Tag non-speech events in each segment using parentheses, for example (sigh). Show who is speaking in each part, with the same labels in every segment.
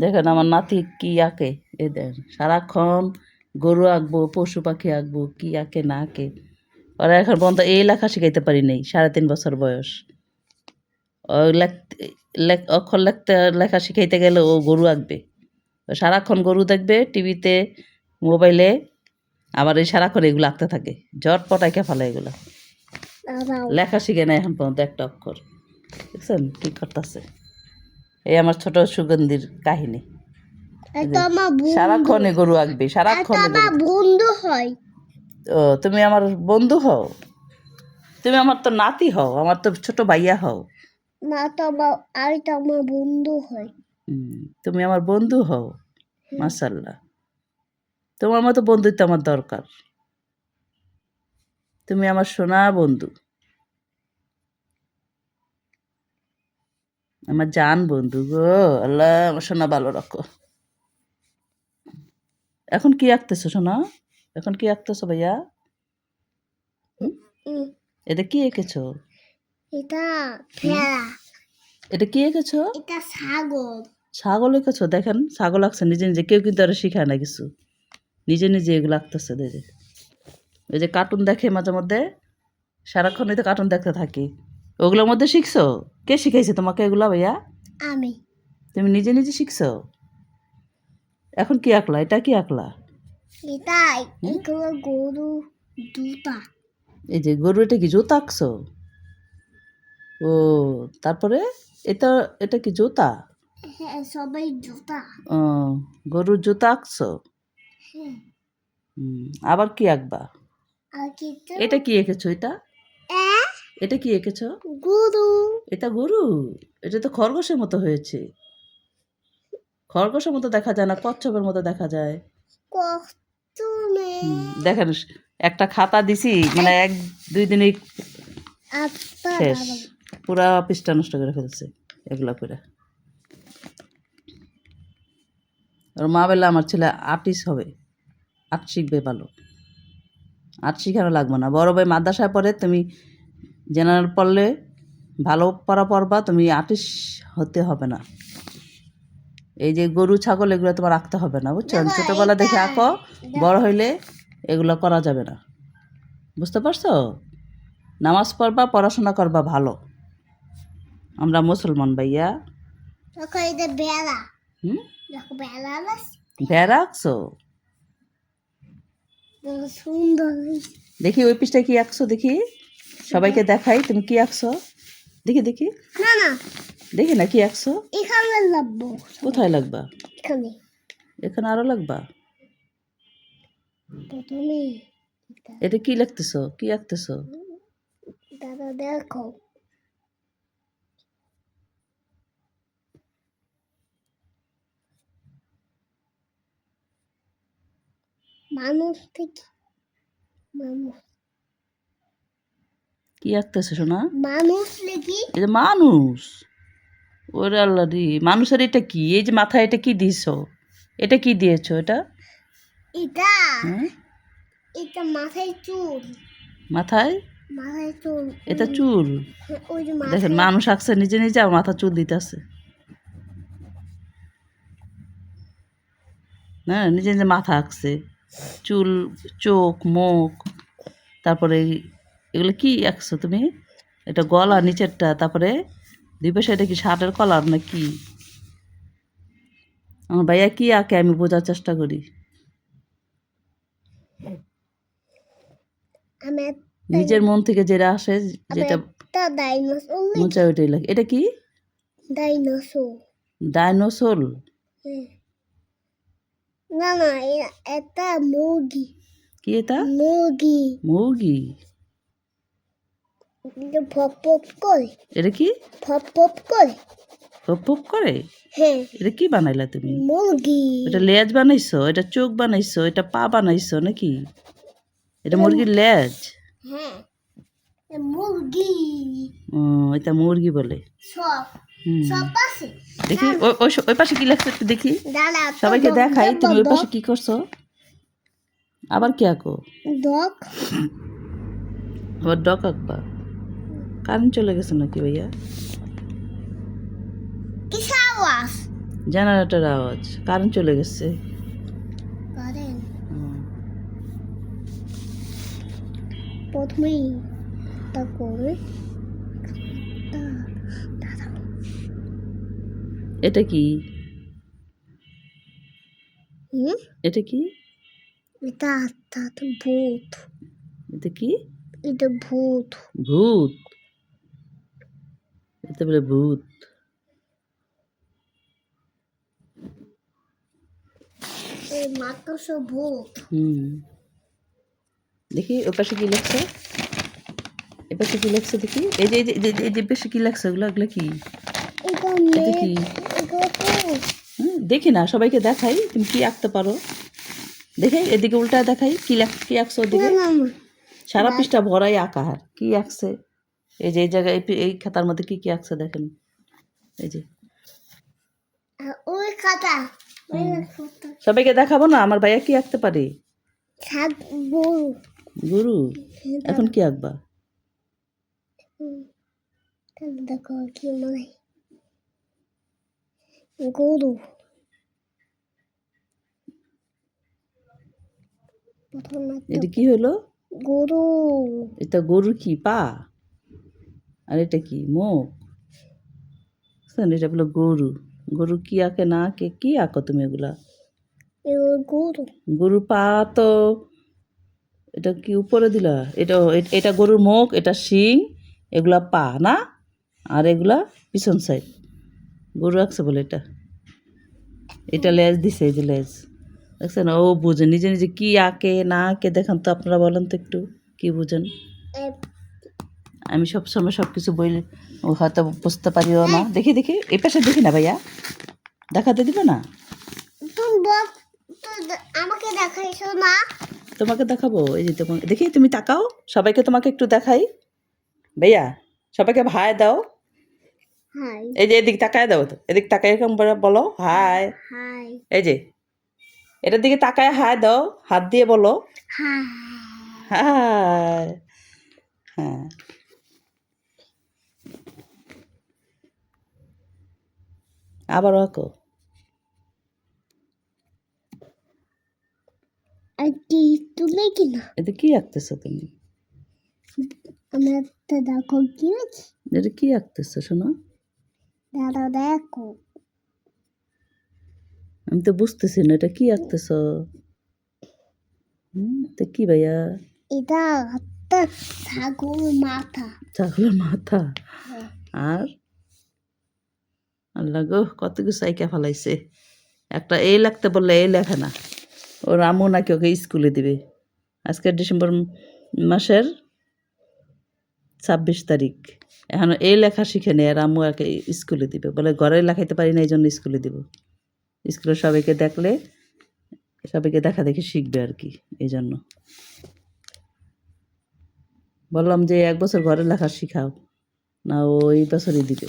Speaker 1: দেখেন আমার নাতি কি আঁকে? এ দেন সারাক্ষণ গরু আঁকবো পশু পাখি আঁকবো কি আঁকে না আঁকে। ওরা এখন পর্যন্ত এই লেখা শিখাইতে পারি নাই সাড়ে তিন বছর বয়স। অক্ষর লিখতে লেখা শিখাইতে গেলে ও গরু আঁকবে। সারাক্ষণ গরু দেখবে টিভিতে মোবাইলে আবার এই সারাক্ষণ এগুলো আঁকতে থাকে। জট পটাইকে ফেলে এগুলো। লেখা শিখে না এখন পর্যন্ত একটা অক্ষর। দেখছেন? কি করতেছে? এই আমার ছোট সুগন্ধির কাহিনী।
Speaker 2: বন্ধু।
Speaker 1: সারাক্ষণে গরু আঁকবে সারাক্ষণে
Speaker 2: বন্ধু হয়।
Speaker 1: ও তুমি আমার বন্ধু হও? তুমি আমার তো নাতি হও আমার তো ছোট ভাইয়া হও।
Speaker 2: না তো আর আমার বন্ধু হয়।
Speaker 1: তুমি আমার বন্ধু হও মাসাল্লাহ তোমার মতো বন্ধুত্ব আমার দরকার। তুমি আমার সোনা বন্ধু। আমার জান বন্ধু গো আল্লাহ আমার সোনা ভালো রাখো। এখন কি আঁকতেছো সোনা? এখন কি আঁকতেছো ভাইয়া? এটা কি এঁকেছো?
Speaker 2: এটা
Speaker 1: এটা কি এঁকেছো?
Speaker 2: এটা ছাগল।
Speaker 1: ছাগল এঁকেছো? দেখেন ছাগল আঁকছে নিজে নিজে কেউ কিন্তু আর শিখায় না কিছু। নিজে নিজে এগুলো আঁকতেছে দেখে। ওই যে কার্টুন দেখে মাঝে মধ্যে সারাক্ষণই তো কার্টুন দেখতে থাকি। ওগুলোর মধ্যে শিখছো? কে শিখাইছে তোমাকে এগুলো ভাইয়া?
Speaker 2: আমি।
Speaker 1: তুমি নিজে নিজে শিখছো? এখন কি আঁকলা? এটা কি আঁকলা?
Speaker 2: এটা এগুলো গরু দুটা
Speaker 1: এই যে গরু এটা কি জুতা আঁকছো? ও তারপরে এটা এটা কি জুতা?
Speaker 2: হ্যাঁ সবাই জুতা।
Speaker 1: ও গরুর জুতা আঁকছো?
Speaker 2: হ্যাঁ।
Speaker 1: হুম, আবার কি আঁকবা? এটা কি এঁকেছো এটা? এটা কি এঁকেছ?
Speaker 2: গরু।
Speaker 1: এটা গরু? এটা তো খরগোশের মতো হয়েছে। খরগোশের মতো দেখা যায় না কচ্ছপের মতো দেখা যায়। দেখেন একটা খাতা দিছি মানে এক দুই দিনই শেষ। পুরা পৃষ্ঠা নষ্ট করে ফেলছে এগুলা করে। আর মা বেলা আমার ছেলে আর্টিস্ট হবে আর্ট শিখবে ভালো। আর্ট শিখানো লাগবে না। বড় ভাই মাদ্রাসায় পড়ে তুমি জেনারেল পড়লে ভালো পড়া পড়বা তুমি আর্টিস্ট হতে হবে না। এই যে গরু ছাগল এগুলো তোমার রাখতে হবে না বুঝছ? ছোটোবেলা দেখে আঁকো বড় হইলে এগুলো করা যাবে না। বুঝতে পারছ? নামাজ পড়বা পড়াশোনা করবা ভালো। আমরা মুসলমান ভাইয়া।
Speaker 2: দেখো
Speaker 1: ভেড়া আঁকছো? ওই পিসটা কি আঁকছো দেখি। সবাইকে দেখাই তুমি কি আঁকছো? দেখি দেখি।
Speaker 2: না না।
Speaker 1: দেখি না কি আঁকছো?
Speaker 2: এখানে লাগবো।
Speaker 1: কোথায় লাগবা?
Speaker 2: এখানে।
Speaker 1: এখানে আরও লাগবা?
Speaker 2: প্রথমে এটা।
Speaker 1: কি লিখতেছো কি আঁকতেছো?
Speaker 2: দাদা দেখো। মানুষ থেকে মানুষ।
Speaker 1: কি আঁকতেছো শোনা
Speaker 2: মানুষ নাকি?
Speaker 1: এই যে মানুষ। ওরে আল্লাহ রে মানুষের এটা কি? এই যে মাথায় এটা কি দিছো? এটা কি দিয়েছ এটা?
Speaker 2: এটা?
Speaker 1: হ্যাঁ?
Speaker 2: এটা মাথায় চুল।
Speaker 1: মাথায়?
Speaker 2: মাথায় চুল।
Speaker 1: এটা চুল? দেখেন মানুষ আঁকছে নিজে নিজে আর মাথা চুল দিতেছে। হ্যাঁ নিজে নিজে মাথা আঁকছে। চুল চোখ মুখ তারপরে এগুলো কি আঁকছো তুমি? এটা গলা নিচেরটা তারপরে দুই পাশে এটা কি শার্টের কলার না কি আমার ভাইয়া কি আঁকে আমি বোঝার চেষ্টা করি। নিজের মন থেকে যেটা আসে যেটা মন ওইটাই লাগে। এটা কি?
Speaker 2: ডাইনোসর
Speaker 1: ডাইনোসর
Speaker 2: না না এটা মুরগি।
Speaker 1: কি এটা?
Speaker 2: মুরগি।
Speaker 1: মুরগি?
Speaker 2: ফপ ফপ করে।
Speaker 1: এটা কি?
Speaker 2: ফপ ফপ করে।
Speaker 1: ফপ ফপ করে?
Speaker 2: হ্যাঁ।
Speaker 1: এটা কি বানাইলা তুমি?
Speaker 2: মুরগি।
Speaker 1: এটা লেজ বানাইছো? এটা চোখ বানাইছো? এটা পা বানাইছো নাকি? এটা মুরগির লেজ?
Speaker 2: হ্যাঁ। মুরগি।
Speaker 1: ও এটা মুরগি বলে।
Speaker 2: সব।
Speaker 1: দেখি ওই পাশে কি লেখছো একটু দেখি। সবাইকে দেখাই তুমি ওই পাশে কি করছ? আবার কি আঁকো?
Speaker 2: ডক
Speaker 1: আবার ডক আঁকবা? কারেন্ট চলে গেছে নাকি ভাইয়া?
Speaker 2: আওয়াজ?
Speaker 1: জেনারেটর আওয়াজ। কারেন্ট চলে গেছে।
Speaker 2: প্রথমেই তা করে
Speaker 1: এটা কি? এটা কি?
Speaker 2: এটা আত্মা ভূত।
Speaker 1: এটা কি?
Speaker 2: এটা ভূত।
Speaker 1: ভূত? এটা বলে ভূত। হুম। দেখি পাশে কি লেখছে? এ পাশে কি লেখছে দেখি? এই যে এই যে- পাশে কি লেখছে? ওগুলো ওগুলো কি? দেখি না সবাইকে দেখাই। তুমি কি আঁকতে পারো? দেখে এদিকে উল্টা দেখাই। কি লেখ কি আঁকছো ওদিকে? সারা পৃষ্ঠা ভরাই আঁকা কি আঁকছে? এই যে এই জায়গায় এই খাতার মধ্যে কি কি আঁকছে দেখেন। এই যে।
Speaker 2: ওই খাতা।
Speaker 1: সবাইকে দেখাবো না? আমার ভাইয়া কি আঁকতে পারে?
Speaker 2: গরু।
Speaker 1: গুরু? এখন কি আঁকবা?
Speaker 2: দেখো কি মনে গরু।
Speaker 1: এটা কি হলো?
Speaker 2: গরু।
Speaker 1: এটা গরুর কি পা? আর এটা কি মুখ বুঝছেন? এটা বলো গরু। গরু কি আঁকে না আঁকে? কি আঁকো তুমি এগুলা?
Speaker 2: গরু।
Speaker 1: গরুর পা তো এটা কি উপরে দিলা? এটা এটা গরুর মুখ এটা শিং এগুলা পা না? আর এগুলা পিছন সাইড গরু আঁকছে বলে এটা। এটা লেজ দিছে এই যে লেজ। দেখছেন? ও বুঝে। নিজে নিজে কি আঁকে না আঁকে দেখান তো আপনারা বলেন তো একটু। কি বুঝেন? আমি সব সময় সব কিছু বই হয়তো বুঝতে পারিও না। দেখি দেখি এ পাশে দেখি না ভাইয়া। দেখাতে দিবে না?
Speaker 2: আমাকে দেখাইছো না।
Speaker 1: তোমাকে দেখাবো এই যে তোমাকে দেখি তুমি তাকাও সবাইকে তোমাকে একটু দেখাই। ভাইয়া সবাইকে ভাই দাও। এই যে এদিক তাকায় দাও তো এদিক তাকায় এরকম বলো হাই। এই যে এটার দিকে তাকায় হাই দাও হাত দিয়ে বলো।
Speaker 2: হাই।
Speaker 1: হ্যাঁ। আবারও আঁকো
Speaker 2: আর কি
Speaker 1: আঁকতেছো তুমি? এটা কি আঁকতেছো শোনো?
Speaker 2: দেখো।
Speaker 1: আমি তো বুঝতেছি না এটা কি আঁকতেছ? হুম এটা কি ভাইয়া?
Speaker 2: এটা ছাগল মাথা।
Speaker 1: ছাগলের মাথা?
Speaker 2: হ্যাঁ।
Speaker 1: আর? আল্লাহ গো, কত কিছু সাইকা ফেলাইছে। একটা এই লাগতে বললে এই লেখে না। ওর আমু নাকি ওকে স্কুলে দিবে। আজকে ডিসেম্বর মাসের ছাব্বিশ তারিখ। এখন এই লেখা শিখে নেই আর একে স্কুলে দিবে। বলে ঘরে লেখাইতে পারি না এই জন্য স্কুলে দিব। স্কুলে সবাইকে দেখলে, সবাইকে দেখা দেখে শিখবে আর কি এই জন্য বললাম যে এক বছর ঘরে লেখা শিখাও, না ও এই বছরই দিবে।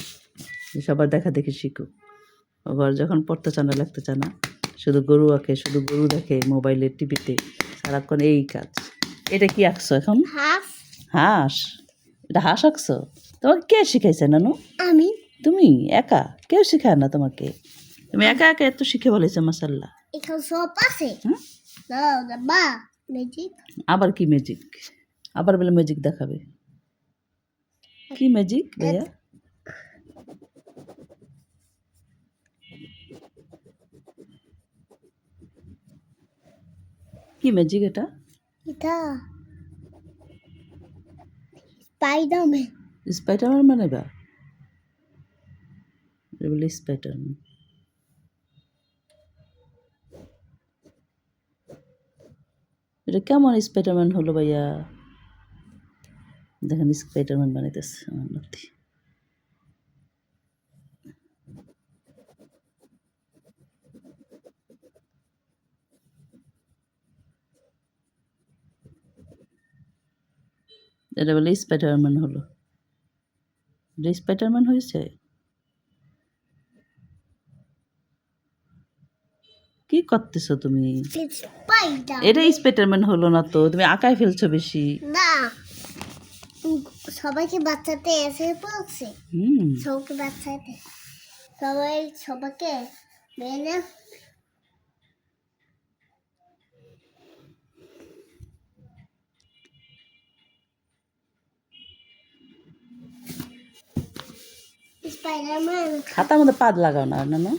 Speaker 1: যে সবার দেখা দেখে শিখো আবার যখন পড়তে চায় না লিখতে চায় না শুধু গরু আঁকে শুধু গরু দেখে মোবাইলে টিভিতে সারাক্ষণ এই কাজ। এটা কি আঁকছো এখন? হাঁস। এটা হাঁস আঁকছো? তোমাকে কে শিখাইছে নানু?
Speaker 2: আমি।
Speaker 1: তুমি একা? কেউ শেখায় না তোমাকে? তুমি একা একা এত শিখে বলেছ মাসাল্লাহ
Speaker 2: এখানে সব আছে। ম্যাজিক
Speaker 1: আবার কি ম্যাজিক আবার বলে ম্যাজিক দেখাবে। কি ম্যাজিক ভাইয়া? কি ম্যাজিক এটা?
Speaker 2: এটা স্পাইডারম্যান
Speaker 1: স্পাইডারম্যান মানে বা? বলে স্পাইডারম্যান এটা কেমন স্পাইডারম্যান হলো ভাইয়া? দেখেন স্পাইডারম্যান বানাইতেছে আমার নাতি এটা বলে স্পাইডারম্যান হলো। এটা স্পাইডারম্যান হয়েছে? কি করতেছো তুমি? এটা স্পাইডারম্যান হলো না তো? তুমি আঁকায় ফেলছো বেশি।
Speaker 2: না। সবাইকে বাচ্চাতে এসে পড়ছে।
Speaker 1: হুম।
Speaker 2: সবকে বাচ্চাতে। সবাই সবাইকে মেনে
Speaker 1: খাতার মধ্যে পা লাগাও না নানু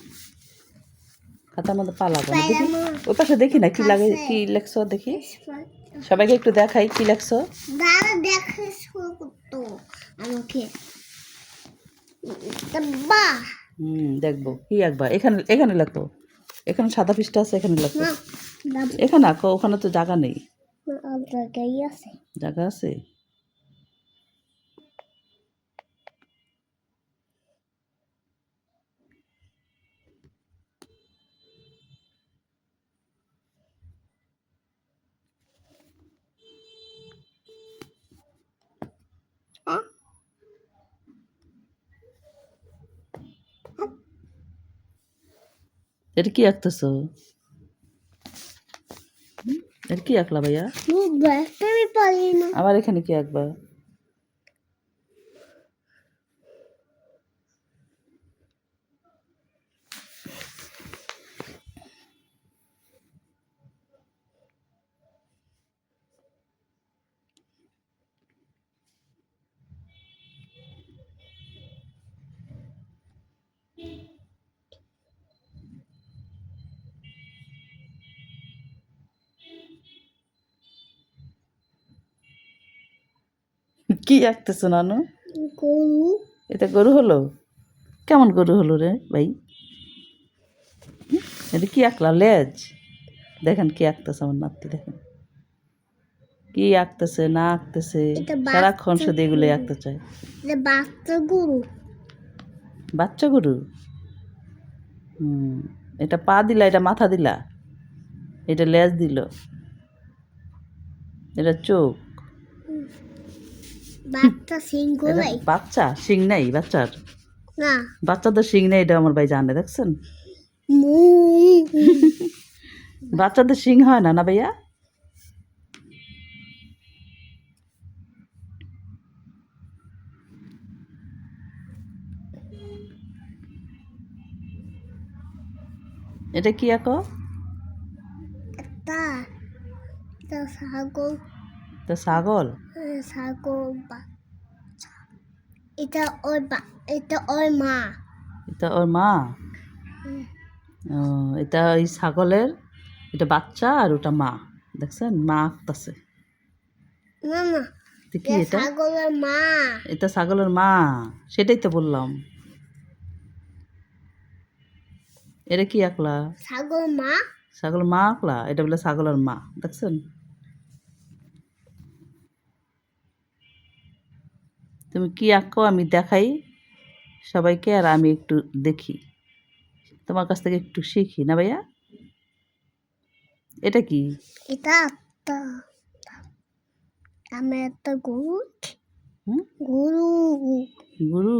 Speaker 1: খাতার মধ্যে পা লাগাও না দেখি। ওই পাশে দেখি না কি লাগে কি লেখছো দেখি। সবাইকে একটু দেখাই কি লেখছো?
Speaker 2: দাদা আমাকে।
Speaker 1: হুম দেখব। কি একবার এখানে এখানে লেখো। এখানে সাদা পৃষ্ঠা আছে এখানে লেখো। এখানে আঁকো ওখানে তো জায়গা নেই। জায়গা আছে
Speaker 2: হ্যাঁ
Speaker 1: এটা কি আঁকতেছ এটা কি আঁকলা ভাইয়া আবার এখানে কি আঁকবা কি আঁকতেছো নানু
Speaker 2: গরু।
Speaker 1: এটা গরু হলো? কেমন গরু হলো রে ভাই? এটা কি আঁকলা? লেজ? দেখেন কি আঁকতেছে আমার নাতি দেখেন। কি আঁকতেছে না আঁকতেছে? সারাক্ষণ শুধু এগুলোই আঁকতে চায়।
Speaker 2: বাচ্চা গরু।
Speaker 1: বাচ্চা গরু? হুম এটা পা দিলা এটা মাথা দিলা? এটা লেজ দিল? এটা চোখ?
Speaker 2: বাচ্চা সিং
Speaker 1: এটা
Speaker 2: গোলাই
Speaker 1: বাচ্চা শিং নেই বাচ্চার।
Speaker 2: না।
Speaker 1: বাচ্চাদের শিং নেই এটা আমার ভাই জানে দেখছেন? (laughs) বাচ্চাদের শিং হয় না না ভাইয়া? এটা কি আঁকো?
Speaker 2: এটা ছাগল।
Speaker 1: এটা ছাগল?
Speaker 2: ছাগল এটা বা এটা ওই মা।
Speaker 1: এটা ওর মা? ও, এটা ওই ছাগলের? এটা বাচ্চা আর ওটা মা দেখছেন? মা আঁকতাছে কি
Speaker 2: এটা
Speaker 1: এটা?
Speaker 2: ছাগলের মা।
Speaker 1: এটা ছাগলের মা সেটাই তো বললাম। এটা কি আঁকলা
Speaker 2: ছাগল মা?
Speaker 1: ছাগল মা আঁকলা এটা বলে ছাগলের মা দেখছেন? তুমি কি আঁকো আমি দেখাই সবাইকে আর আমি একটু দেখি। তোমার কাছ থেকে একটু শিখি না ভাইয়া? এটা কি?
Speaker 2: এটা আমি একটা গরু
Speaker 1: হুম?
Speaker 2: গরু।
Speaker 1: গুরু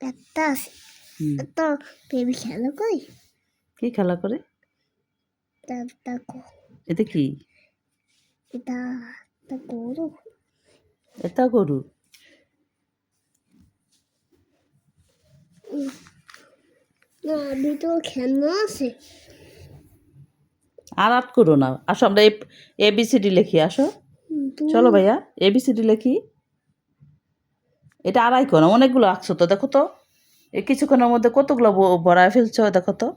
Speaker 2: একটা আছে। একটা বেবি খেলা করি
Speaker 1: কি খেলা করে?
Speaker 2: তা দেখো
Speaker 1: এটা কি?
Speaker 2: এটা গরু।
Speaker 1: এটা গরু?
Speaker 2: ভিতরে খেলনা আছে।
Speaker 1: আর আট করো না। আসো আমরা এবিসিডি লিখি আসো। চলো ভাইয়া এবিসিডি লিখি। এটা আড়াই কোন অনেকগুলো আঁকছো তো দেখো তো। এই কিছুক্ষণের মধ্যে কতগুলো বড়ায় ফেলছো দেখো তো।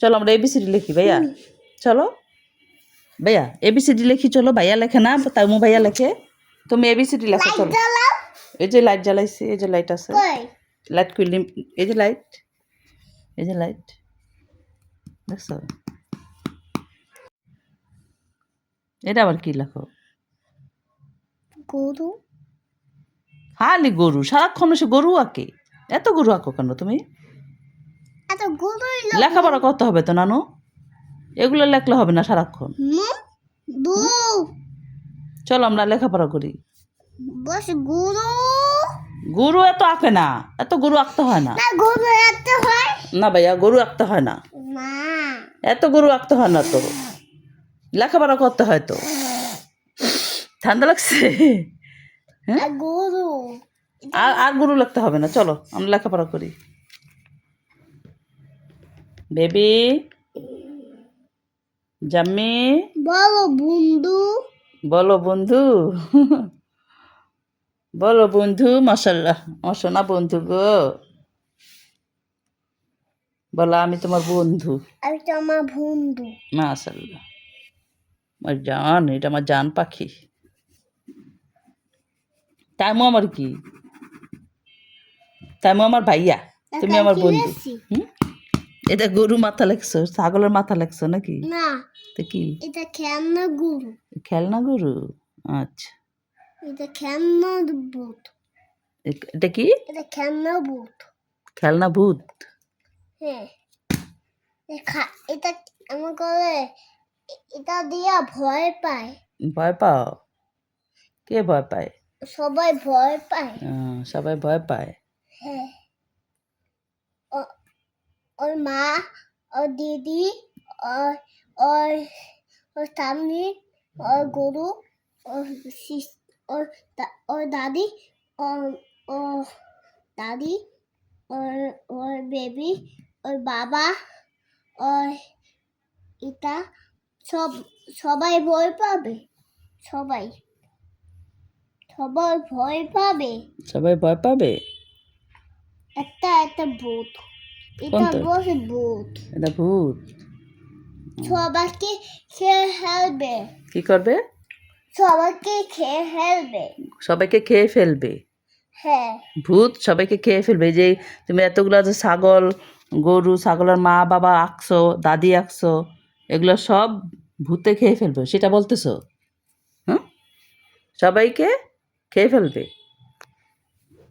Speaker 1: চলো আমরা এবিসিডি লিখি ভাইয়া। চলো। ভাইয়া এবিসিডি লিখি চলো ভাইয়া লেখে না তাই মো ভাইয়া লেখে। তুমি এবিসিডি লেখো চলো। এই যে লাইট জ্বালাইছি এই যে লাইট আছে।
Speaker 2: কই?
Speaker 1: লাইট খুললি এই যে লাইট এই যে লাইট দেখছ? এটা আবার কি লেখো?
Speaker 2: গরু।
Speaker 1: খালি গরু সারাক্ষণ সে গরু আঁকে। এত গরু আঁকো কেন তুমি? লেখাপড়া করতে হবে তো নানু। এগুলো লেখলে হবে না সারাক্ষণ। চলো আমরা লেখাপড়া করি।
Speaker 2: বস গরু।
Speaker 1: গরু এত আঁকে না এত গরু আঁকতে হয় না।
Speaker 2: না গরু এত হয়।
Speaker 1: না ভাইয়া গরু আঁকতে হয় না। এত গরু আঁকতে হয় না তো। লেখাপড়া করতে হয় তো। ঠান্ডা লাগছে? হ্যাঁ?
Speaker 2: গরু।
Speaker 1: আর আর গরু লাগতে হবে না চলো আমরা লেখাপড়া করি। বেবি। জাম্মি?
Speaker 2: বড় বন্ধু।
Speaker 1: বলো বন্ধু। বলো বন্ধু (laughs) মাসাল্লাহ আমার বন্ধু গো। বলো আমি তোমার বন্ধু।
Speaker 2: আমি তো আমার বন্ধু।
Speaker 1: মাসাল্লাহ আমার জান এটা আমার জান পাখি। তাইমো আমার কি? তাইমো আমার ভাইয়া। তুমি আমার বন্ধু। হুম? এটা গরু মাথা লাগছো ছাগলের মাথা লাগছো নাকি?
Speaker 2: না।
Speaker 1: তো কি?
Speaker 2: এটা খেলনা গরু।
Speaker 1: খেলনা গরু? আচ্ছা।
Speaker 2: এটা খেলনা
Speaker 1: এ- এটা কি?
Speaker 2: এটা খেলনা বুট।
Speaker 1: খেলনা ভূত
Speaker 2: হ্যাঁ। এটা আমার করে এটা দিয়া ভয় পায়।
Speaker 1: ভয় পাও? কে ভয় পায়?
Speaker 2: সবাই ভয় পায়।
Speaker 1: সবাই ভয় পায়?
Speaker 2: হ্যাঁ। ওর মা ওর দিদি ওর ওর ওর স্বামী ওর গরু ওর ওর ওর দাদি ওর ওর দাদি ওর ওর বেবি ওর বাবা ওর এটা সব সবাই ভয় পাবে সবাই। সবাই ভয় পাবে।
Speaker 1: সবাই ভয় পাবে?
Speaker 2: একটা একটা ভূত। এটা ভূত।
Speaker 1: এটা ভূত।
Speaker 2: সবাইকে খেয়ে ফেলবে।
Speaker 1: কি করবে?
Speaker 2: সবাইকে খেয়ে ফেলবে।
Speaker 1: সবাইকে খেয়ে ফেলবে?
Speaker 2: হ্যাঁ।
Speaker 1: ভূত সবাইকে খেয়ে ফেলবে। যে তুমি এতগুলো যে ছাগল গরু ছাগলের মা বাবা আঁকছো দাদি আঁকছো এগুলো সব ভূতে খেয়ে ফেলবে সেটা বলতেছো? হ্যাঁ সবাইকে খেয়ে ফেলবে?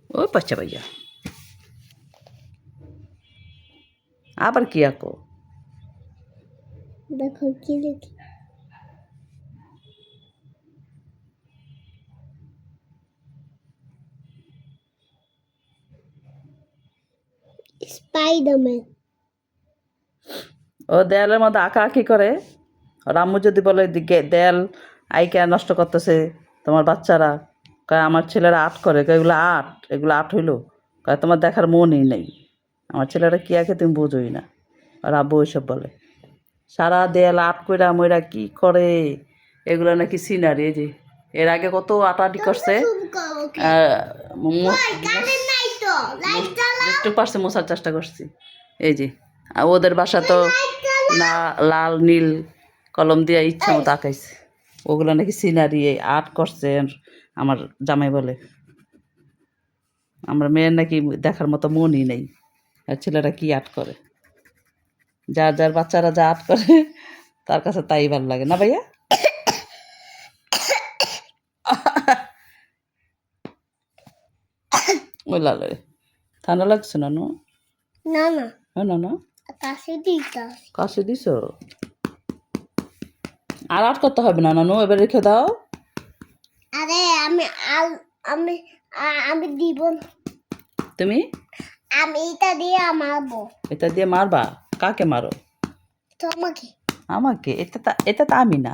Speaker 1: ও বাচ্চা ভাইয়া। আবার কি আঁকো?
Speaker 2: দেখো কি লিখি? স্পাইডারম্যান
Speaker 1: ও দেয়ালের মধ্যে আঁকা আঁকি করে। আম্মু যদি বলে দেয়াল আইকা নষ্ট করতেছে তোমার বাচ্চারা। কয় আমার ছেলেরা আর্ট করে। কয় এগুলো আর্ট এগুলো আর্ট হইল। কয় তোমার দেখার মনই নেই। আমার ছেলেরা কী আঁকে তুমি বোঝোই না। আর আব্বু ওইসব বলে সারা দেয়াল আর্ট কইরা মইরা কি করে? এগুলো নাকি সিনারি এই যে এর আগে কত আটাআটি করছে? একটু পারছে মশার চেষ্টা করছি। এই যে আর ওদের বাসা তো না লাল নীল কলম দিয়ে ইচ্ছা মতো আঁকাইছে। ওগুলো নাকি সিনারি আর্ট করছে আমার জামাই বলে। আমার মেয়ের নাকি দেখার মতো মনই নেই। আর ছেলেরা কি আর্ট করে? যার যার বাচ্চারা যা আর্ট করে তার কাছে তাই ভালো লাগে। না ভাইয়া? ওই লাল ঠান্ডা লাগছে না নো
Speaker 2: না।
Speaker 1: হ্যাঁ না না
Speaker 2: কাছে দিতে
Speaker 1: কাছে দিছ? আর আট করতে হবে না নানু এবার রেখে দাও।
Speaker 2: আরে আমি আমি আমি দিব।
Speaker 1: তুমি?
Speaker 2: আমি এটা দিয়ে মারবো।
Speaker 1: এটা দিয়ে মারবা? কাকে মারো?
Speaker 2: তোমাকে।
Speaker 1: আমাকে? এটা এটা তো আমি না।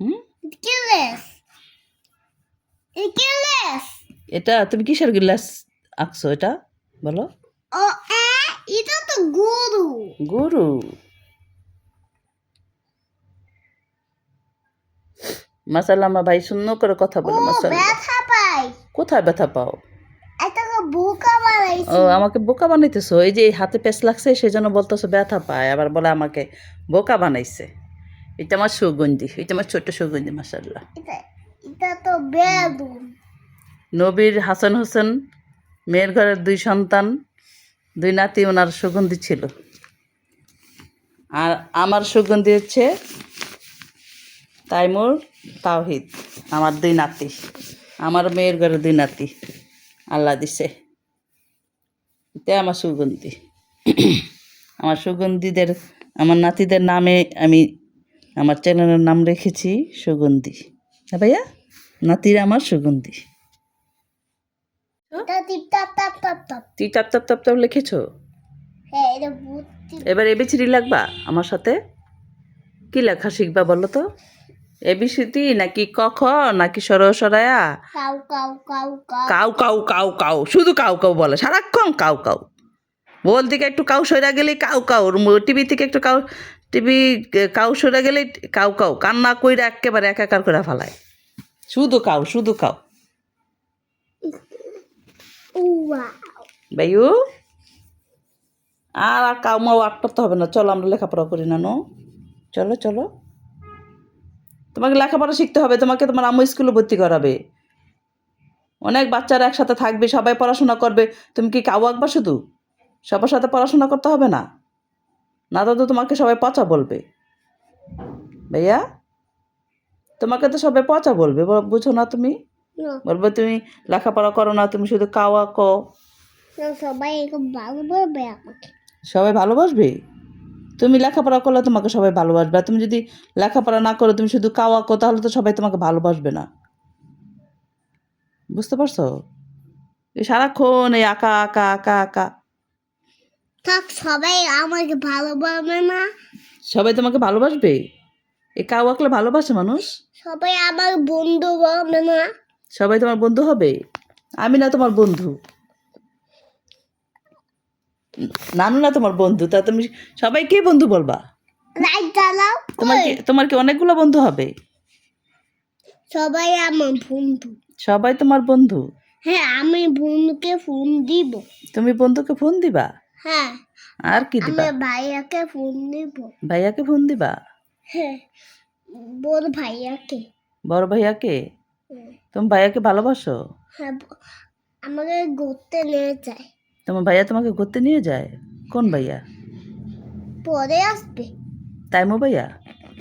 Speaker 1: হুম? এটা তুমি কিসের গ্লাস আঁকছো এটা? বলো।
Speaker 2: ও এটা তো গরু।
Speaker 1: গরু? মাসাল্লাহ আমার ভাই শূন্য করে কথা বলো মাসাল্লাহ। কোথায় ব্যথা পাও? ও আমাকে বোকা বানাইতেছো? এই যে হাতে পেঁচ লাগছে সেই জন্য বলতেছো ব্যথা পায় আবার বলে আমাকে বোকা বানাইছে। এটা আমার সুগন্ধি এটা আমার ছোট্ট সুগন্ধি মাসাল্লাহ।
Speaker 2: এটা এটা তো
Speaker 1: নবীর হাসান হোসেন মেয়ের ঘরের দুই সন্তান দুই নাতি ওনার সুগন্ধি ছিল। আর আমার সুগন্ধি হচ্ছে তাইমুর তাওহিদ আমার দুই নাতি আমার মেয়ের ঘরে দুই নাতি আল্লাহ দিছে। এটাই আমার সুগন্ধি। আমার সুগন্ধিদের আমার নাতিদের নামে আমি আমার চ্যানেলের নাম রেখেছি সুগন্ধি। হ্যাঁ ভাইয়া? নাতির আমার সুগন্ধি।
Speaker 2: এটা
Speaker 1: তুই টাপ টাপ টাপ টাপ। লিখেছো?
Speaker 2: হ্যাঁ এটা বুদ্ধি
Speaker 1: এবার এবিসিডি লাগবা আমার সাথে? কি লেখা শিখবা বলো তো? এবিসিটি নাকি কখ নাকি সরসরায়া
Speaker 2: কাউ কাউ কাউ কাউ।
Speaker 1: শুধু কাউ কাউ বলে সারাক্ষণ কাউ কাউ। বল থেকে একটু কাউ সরা গেলে কাউ কাউ। টিভি থেকে একটু কাউ টিভি কাউ সরে গেলে কাউ কাউ। কান্না কইরা একেবারে একাকার করে ফেলায়। শুধু কাউ শুধু কাউ। ভাইউ আর আর কাউ মাও আটপাতে হবে না। চলো আমরা লেখাপড়া করি না নো? চলো চলো। তোমাকে লেখাপড়া শিখতে হবে তোমাকে তোমার আম্মু স্কুলে ভর্তি করাবে। অনেক বাচ্চারা একসাথে থাকবে সবাই পড়াশোনা করবে। তুমি কি কাউ আঁকবা শুধু? সবার সাথে পড়াশোনা করতে হবে না? না তো তোমাকে সবাই পচা বলবে। ভাইয়া তোমাকে তো সবাই পচা বলবে বুঝো না তুমি? বলবে তুমি লেখাপড়া করো না তুমি শুধু কাওয়া কো
Speaker 2: সবাই এরকম ভালো বলবে আমাকে।
Speaker 1: সবাই ভালোবাসবে তুমি লেখাপড়া করলে তোমাকে সবাই ভালোবাসবে। তুমি যদি লেখাপড়া না করো তুমি শুধু কাওয়া কো তাহলে তো সবাই তোমাকে ভালোবাসবে না। বুঝতে পারছ? এই সারাক্ষণ এই আঁকা আঁকা আঁকা আঁকা।
Speaker 2: থাক সবাই আমাকে ভালো বলবে না?
Speaker 1: সবাই তোমাকে ভালোবাসবে? এই কাউ আঁকলে ভালোবাসে মানুষ?
Speaker 2: সবাই আমার বন্ধু বলবে না?
Speaker 1: সবাই তোমার বন্ধু হবে? আমি না তোমার বন্ধু। নানু না তোমার বন্ধু তা তুমি সবাইকে বন্ধু বলবা।
Speaker 2: লাইট জ্বালাও
Speaker 1: তোমার কি তোমার কি অনেকগুলো বন্ধু হবে?
Speaker 2: সবাই আমার বন্ধু।
Speaker 1: সবাই তোমার বন্ধু?
Speaker 2: হ্যাঁ আমি বন্ধুকে ফোন দিব।
Speaker 1: তুমি বন্ধুকে ফোন দিবা?
Speaker 2: হ্যাঁ
Speaker 1: আর কি দিবা?
Speaker 2: আমার ভাইয়াকে ফোন দিব।
Speaker 1: ভাইয়াকে ফোন দিবা?
Speaker 2: হ্যাঁ বল ভাইয়াকে।
Speaker 1: বড় ভাইয়াকে। তুমি ভাইয়াকে ভালোবাসো?
Speaker 2: হ্যাঁ আমাকে ঘুরতে নিয়ে যায়।
Speaker 1: তোমার ভাইয়া তোমাকে ঘুরতে নিয়ে যায়? কোন ভাইয়া?
Speaker 2: পরে আসবে।
Speaker 1: তাইমো ভাইয়া?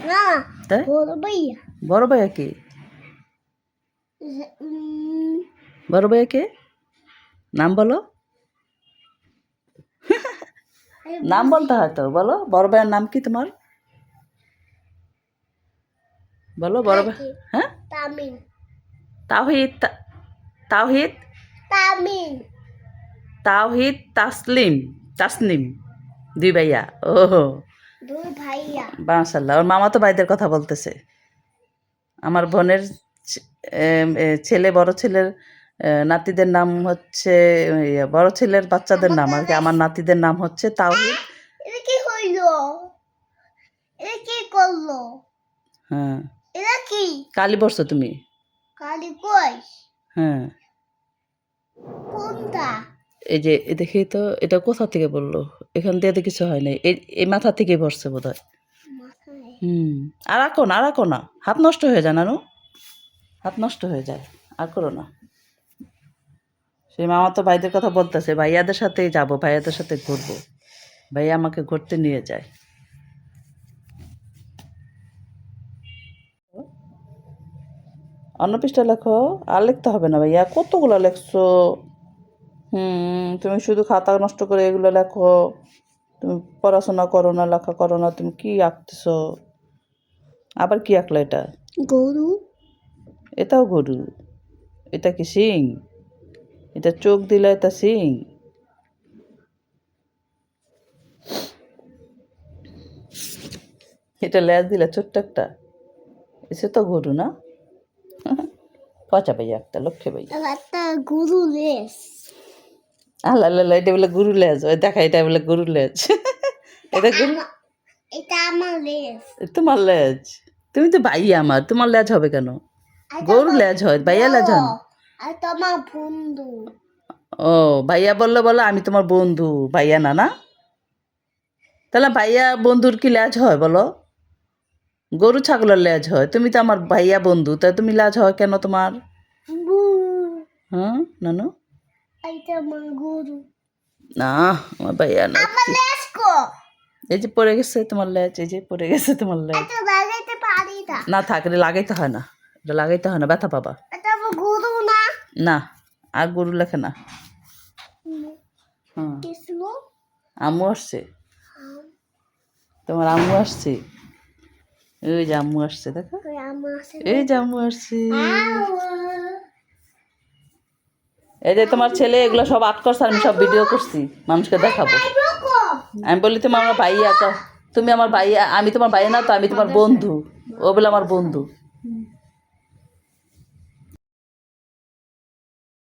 Speaker 2: না
Speaker 1: তাই?
Speaker 2: বড় ভাইয়া।
Speaker 1: বড় ভাইয়া কে? বড় ভাইয়া কে? নাম বলো। (laughs) নাম বলতে হয় তো বলো। বড় ভাইয়ের নাম কি তোমার? বলো বড় ভাই হ্যাঁ?
Speaker 2: তামিল
Speaker 1: তাওহিদ তাওহিদ? তাওহিদ তাসলিম তাসনিম দুই ভাইয়া ও
Speaker 2: দুই ভাইয়া।
Speaker 1: মাশাল্লাহ ওর মামা তো ভাইদের কথা বলতেছে। আমার বোনের ছেলে বড় ছেলের নাতিদের নাম হচ্ছে বড় ছেলের বাচ্চাদের নাম আর কি আমার নাতিদের নাম হচ্ছে তাওহিদ।
Speaker 2: কি হইল? এটা কি করল?
Speaker 1: হ্যাঁ।
Speaker 2: এটা কি?
Speaker 1: কালী বসছো তুমি?
Speaker 2: কালি কই?
Speaker 1: হ্যাঁ।
Speaker 2: কোনটা?
Speaker 1: এই যে এ দেখি তো এটা কোথা থেকে বলল এখান দিয়ে তো কিছু হয় নাই। এই মাথা থেকে বসছে বোধ হয় হুম আর আঁকো না আর আঁকো না। হাত নষ্ট হয়ে যায় নানু? হাত নষ্ট হয়ে যায়। আর করো না। সেই মামা তো ভাইদের কথা বলতেছে ভাইয়াদের সাথেই যাব ভাইয়াদের সাথে ঘুরবো। ভাইয়া আমাকে ঘুরতে নিয়ে যায়। অন্য পৃষ্ঠা লেখো আর লিখতে হবে না ভাইয়া। কতগুলো লেখছো? হুম তুমি শুধু খাতা নষ্ট করে এগুলো লেখো। তুমি পড়াশোনা করো না লেখা করো না তুমি কি আঁকতেছো? আবার কি আঁকলো এটা?
Speaker 2: গরু।
Speaker 1: এটাও গরু। এটা কি সিং এটা চোখ দিলে এটা সিং এটা লেজ দিলে ছোট্ট একটা? এসে তো গরু না? পচা ভাইয়া একটা লক্ষ্যে ভাইয়া।
Speaker 2: একটা গরু লেস
Speaker 1: আল্লাহ আল্লাহ এটা বলে গরু লেজ ওই দেখা এটা বলে গরু লেজ। এটা গরু
Speaker 2: এটা আমার লেস
Speaker 1: তোমার লেজ? তুমি তো ভাইয়া আমার তোমার লেজ হবে কেন? গরু লেজ হয় ভাইয়া লেজ হয়
Speaker 2: আর তোমার বন্ধু।
Speaker 1: ও ভাইয়া বললে বলো আমি তোমার বন্ধু ভাইয়া না না? তাহলে ভাইয়া বন্ধুর কি লেজ হয় বলো? গরু ছাগলের লেজ হয় তুমি তো আমার ভাইয়া বন্ধু তা তুমি লেজ হয় কেন তোমার? হ্যাঁ নানু?
Speaker 2: এটা আমার
Speaker 1: না আমার ভাইয়া না।
Speaker 2: আমার
Speaker 1: এই যে পড়ে গেছে তোমার লেজ এই যে পড়ে গেছে তোমার লেজ।
Speaker 2: এটা লাগাইতে পারি না।
Speaker 1: না থাক এটা লাগাইতে হয় না। এটা লাগাইতে হয় না ব্যথা পাবা।
Speaker 2: এটা আমার না।
Speaker 1: না আর গরু লেখে না। আম্মু আসছে। তোমার আম্মু আসছে। ওই যে আম্মু আসছে দেখো। এই যে আম্মু আসছে। এই যে তোমার ছেলে, এগুলো সব আট করছে, আমি সব ভিডিও করছি, মানুষকে দেখাবো। আমি বলি, তুমি আমার ভাইয়া তুমি আমার ভাইয়া, আমি তোমার ভাইয়া না, তো আমি তোমার বন্ধু। ও বলে, আমার বন্ধু।